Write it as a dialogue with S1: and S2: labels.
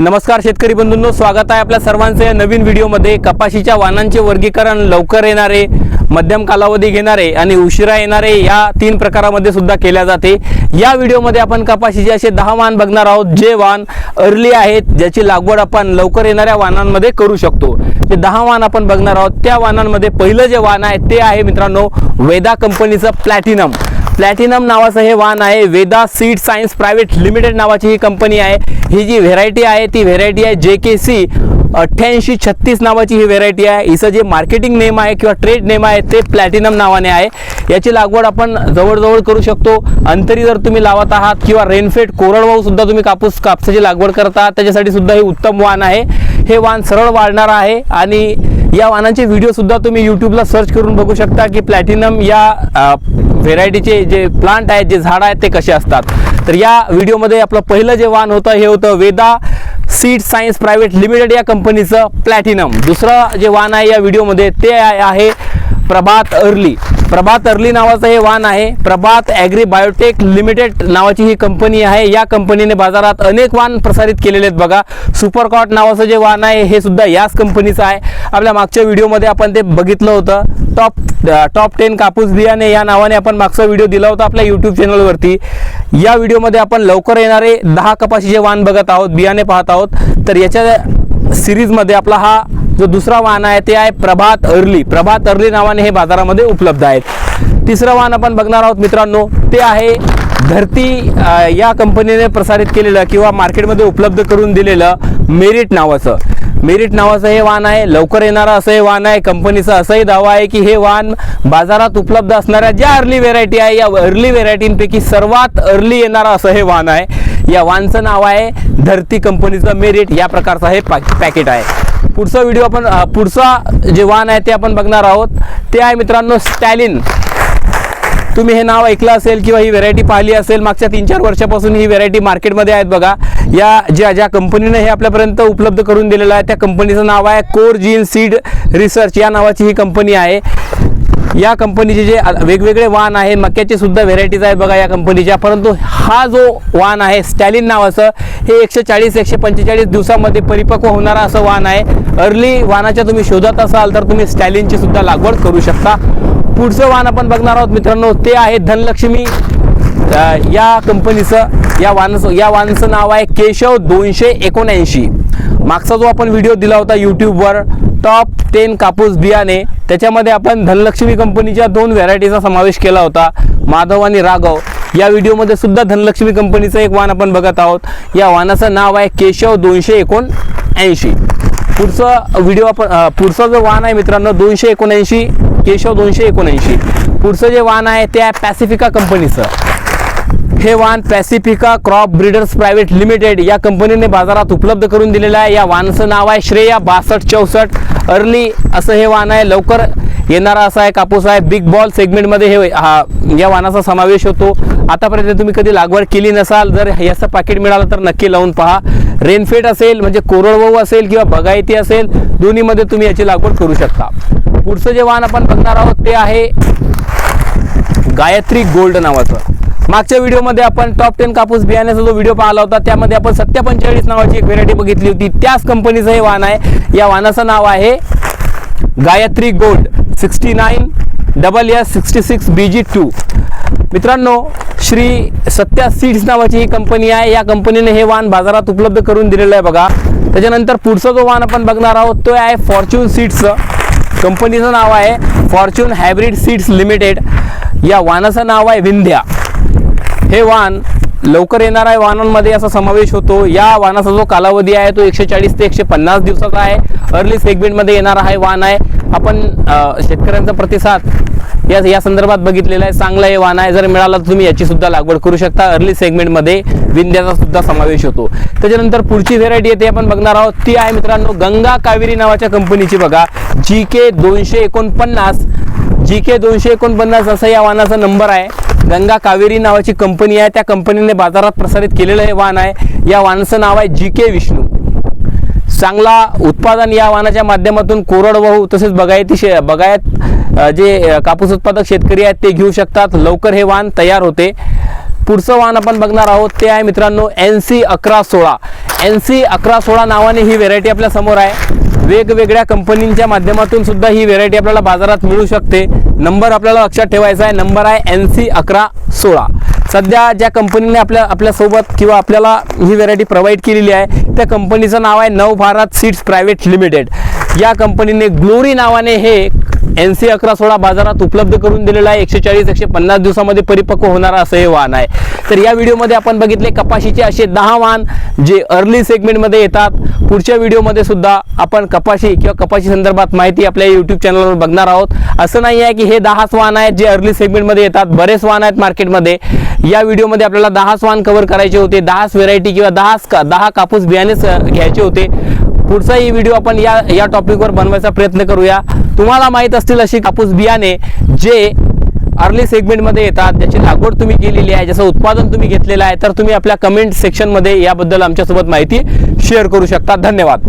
S1: नमस्कार शेतकरी बंधूंनो स्वागत आहे आपल्या सर्वांचं या नवीन व्हिडिओमध्ये. कपाशीच्या वाणांचे वर्गीकरण लवकर येणारे मध्यम कालावधी घेणारे आणि उशिरा येणारे या तीन प्रकारामध्ये सुद्धा केल्या जाते. या व्हिडिओमध्ये आपण कपाशीचे असे दहा वाहन बघणार आहोत जे वाण अर्ली आहेत ज्याची लागवड आपण लवकर येणाऱ्या वाहनांमध्ये करू शकतो. ते दहा वाहन आपण बघणार आहोत त्या वाहनांमध्ये पहिलं जे वाण आहे ते आहे मित्रांनो वेदा कंपनीचं प्लॅटिनम. प्लॅटिनम नावाचं हे वाण आहे. Veda seed science private limited नावाची ही कंपनी आहे. ही जी व्हेरायटी आहे ती व्हेरायटी आहे जे के सी अठ्ठ्याऐंशी छत्तीस नावाची ही व्हेरायटी आहे. हिचं जे मार्केटिंग नेम आहे किंवा ट्रेड नेम आहे ते प्लॅटिनम नावाने आहे. याची लागवड आपण जवळजवळ करू शकतो. अंतरी जर तुम्ही लावत आहात किंवा रेनफेट कोरडवाहू सुद्धा तुम्ही कापूस कापसाची लागवड करत आहात त्याच्यासाठी सुद्धा हे उत्तम वाण आहे. हे वाण सरळ वाढणार आहे आणि या वाहनांचे व्हिडिओ सुद्धा तुम्ही यूट्यूबला सर्च करून बघू शकता की प्लॅटिनम या व्हेरायटीचे जे प्लांट आहेत जे झाड आहेत ते कसे असतात. तर या व्हिडिओमध्ये आपलं पहिलं जे वाहन होतं हे होतं Veda seed science private limited या कंपनीचं प्लॅटिनम दुसरं जे वाहन आहे या व्हिडिओमध्ये ते आहे आहे प्रभात अर्ली. प्रभात अर्ली नावाचं हे वाहन आहे. प्रभात ॲग्री बायोटेक लिमिटेड नावाची ही कंपनी आहे. या कंपनीने बाजारात अनेक वाहन प्रसारित केलेले आहेत बघा. सुपरकॉट नावाचं जे वाहन आहे हे सुद्धा याच कंपनीचं आहे. आपल्या मागच्या व्हिडिओमध्ये आपण ते बघितलं होतं. टॉप टॉप टेन कापूस बियाणे या नावाने आपण मागचा व्हिडिओ दिला होता आपल्या यूट्यूब चॅनलवरती. या व्हिडिओमध्ये आपण लवकर येणारे दहा कपाशीचे वाहन बघत आहोत बियाणे पाहत आहोत. तर याच्या सिरीजमध्ये आपला हा जो दुसरा वाहन आहे ते आहे प्रभात अर्ली. प्रभात अर्ली नावाने हे बाजारामध्ये उपलब्ध आहेत. तिसरं वाहन आपण बघणार आहोत मित्रांनो ते आहे धरती या कंपनीने प्रसारित केलेलं किंवा मार्केटमध्ये उपलब्ध करून दिलेलं मेरिट नावाचं. मेरिट नावाचं हे वाहन आहे लवकर येणारं असं हे वाहन आहे कंपनीचा असाही दावा आहे की हे वाहन बाजारात उपलब्ध असणाऱ्या ज्या अर्ली व्हेरायटी आहे या अर्ली व्हेरायटींपैकी सर्वात अर्ली येणारं असं हे वाहन आहे. या वाहनचं नाव आहे धरती कंपनीचं मेरिट या प्रकारचं हे पॅकेट आहे. पुढचा व्हिडिओ आपण पुढचा जे वाहन आहे ते आपण बघणार आहोत. ते आहे मित्रांनो स्टॅलिन. तुम्ही हे नाव ऐकलं असेल किंवा ही व्हेरायटी पाहिली असेल मागच्या तीन चार वर्षापासून ही व्हेरायटी मार्केटमध्ये आहेत बघा. या ज्या ज्या कंपनीनं हे आपल्यापर्यंत उपलब्ध करून दिलेलं आहे त्या कंपनीचं नाव आहे कोर जीन सीड रिसर्च या नावाची ही कंपनी आहे. या कंपनीचे जे वेगवेगळे वाहन आहे मक्याचे सुद्धा व्हेरायटीज आहेत बघा या कंपनीच्या परंतु हा जो वाहन आहे स्टॅलिन नावाचं हे एकशे चाळीस एकशे पंचेचाळीस दिवसामध्ये परिपक्व होणारा असं वाहन आहे. अर्ली वाहनाच्या तुम्ही शोधात असाल तर तुम्ही स्टॅलिनची सुद्धा लागवड करू शकता. पुढचं वाहन आपण बघणार आहोत मित्रांनो ते आहे धनलक्ष्मी या कंपनीचं या वाहनाचं या वाहनाचं नाव आहे केशव दोनशे एकोणऐंशी. मागचा जो आपण व्हिडिओ दिला होता यूट्यूबवर टॉप टेन कापूस बियाणे त्याच्यामध्ये आपण धनलक्ष्मी कंपनीच्या दोन व्हेरायटीचा समावेश केला होता. माधव आणि राघव. या व्हिडिओमध्ये सुद्धा धनलक्ष्मी कंपनीचं एक वाहन आपण बघत आहोत. या वाहनाचं नाव आहे केशव दोनशे एकोणऐंशी. पुढचं व्हिडिओ आपण पुढचं जो वाहन आहे मित्रांनो दोनशे एकोणऐंशी केशव दोनशे एकोणऐंशी. पुढचं जे वाहन आहे ते आहे पॅसिफिका कंपनीचं. हे वाहन Pacifica crop breeders private limited या कंपनीने बाजारात उपलब्ध करून दिलेलं आहे. या वाहनाचं नाव आहे श्रेया बासष्ट चौसष्ट. अर्ली असं हे वाहन आहे. लवकर येणारा असा आहे कापूस आहे. बिग बॉल सेगमेंटमध्ये हे हा या वाहनाचा समावेश होतो. आतापर्यंत तुम्ही कधी लागवड केली नसाल जर याचं पाकिट मिळालं तर नक्की लावून पहा. रेनफेट असेल म्हणजे कोरडवाहू असेल किंवा बगायती असेल दोन्हीमध्ये तुम्ही याची लागवड करू शकता. पुढचं जे वाहन आपण बघणार आहोत ते आहे गायत्री गोल्ड नावाचं. मागच्या व्हिडिओमध्ये आपण टॉप टेन कापूस बियाण्याचा जो व्हिडिओ पाहिला होता त्यामध्ये आपण सत्या पंचेचाळीस नावाची एक व्हेरायटी बघितली होती. त्याच कंपनीचं हे वाहन आहे. या वाहनाचं नाव आहे Gayatri gold sixty nine double S sixty six B G two मित्रांनो श्री सत्या सीड्स नावाची ही कंपनी आहे. या कंपनीने हे वाहन बाजारात उपलब्ध करून दिलेलं आहे बघा. त्याच्यानंतर पुढचा जो वाहन आपण बघणार आहोत तो आहे फॉर्च्यून सीड्सचं कंपनीचं नाव आहे फॉर्च्यून हायब्रिड सीड्स लिमिटेड या वाहनाचं नाव आहे विंध्या. हे वाहन लवकर येणाऱ्या वाहनांमध्ये असा समावेश होतो. या वाहनाचा जो कालावधी आहे तो एकशे चाळीस ते एकशे पन्नास दिवसाचा आहे. अर्ली सेगमेंटमध्ये येणारा हा वाहन आहे. आपण शेतकऱ्यांचा प्रतिसाद या या संदर्भात बघितलेला आहे. चांगलं हे वाहन आहे. जर मिळाला तर तुम्ही याची सुद्धा लागवड करू शकता. अर्ली सेगमेंटमध्ये विंध्याचा सुद्धा समावेश होतो. त्याच्यानंतर पुढची व्हेरायटी आहे ती आपण बघणार आहोत. ती आहे मित्रांनो गंगा कावेरी नावाच्या कंपनीची बघा. जी के दोनशे एकोणपन्नास. जी के दोनशे एकोणपन्नास असा या वाहनाचा नंबर आहे. गंगा कावेरी नावाची कंपनी आहे. त्या कंपनीने बाजारात प्रसारित केलेलं हे वाहन आहे. या वाहनाचं नाव आहे जी के विष्णू. चांगला उत्पादन या वाहनाच्या माध्यमातून कोरडवाहू तसेच बगायती शे बगायत जे कापूस उत्पादक शेतकरी आहेत ते घेऊ शकतात. लवकर हे वाहन तयार होते. पुढचं वाहन आपण बघणार आहोत ते आहे मित्रांनो एन सी अकरा सोळा. एन सी अकरा सोळा नावाने ही व्हेरायटी आपल्यासमोर आहे. वेगवेगळ्या कंपनींच्या माध्यमातून सुद्धा ही व्हेरायटी आपल्याला बाजारात मिळू शकते. नंबर आपल्याला लक्षात ठेवायचा आहे. नंबर आहे एन सी अकरा सोळा. सध्या ज्या कंपनीने आपल्या आपल्यासोबत किंवा आपल्याला ही व्हेरायटी प्रोव्हाइड केलेली आहे त्या कंपनीचं नाव आहे नव भारत सीड्स प्रायव्हेट लिमिटेड. या कंपनीने ग्लोरी नावाने हे एन सी अकरा सोळा बाजारात उपलब्ध करून दिलेला आहे. एकशे चाळीस एकशे पन्नास दिवसामध्ये परिपक्व होणारा असं हे वाहन आहे. तर या व्हिडिओमध्ये आपण बघितले कपाशीचे असे दहा वाहन जे अर्ली सेगमेंटमध्ये येतात. पुढच्या व्हिडिओमध्ये सुद्धा आपण कपाशी किंवा कपाशी संदर्भात माहिती आपल्या यूट्यूब चॅनलवर बघणार आहोत. असं नाही आहे की हे दहाच वाहन आहेत जे अर्ली सेगमेंटमध्ये येतात. बरेच वाहन आहेत मार्केटमध्ये या व्हिडिओमध्ये आपल्याला दहाच वाहन कव्हर करायचे होते. दहाच व्हेरायटी किंवा दहाच का दहा कापूस बियाणेच घ्यायचे होते. पुढचाही व्हिडिओ आपण या या टॉपिकवर बनवायचा प्रयत्न करूया. तुम्हाला माहीत असतील अशी कापूस बियाणे जे अर्ली सेगमेंटमध्ये येतात ज्याची लागवड तुम्ही केलेली आहे ज्याचं उत्पादन तुम्ही घेतलेलं आहे तर तुम्ही आपल्या कमेंट सेक्शनमध्ये याबद्दल आमच्यासोबत माहिती शेअर करू शकता. धन्यवाद.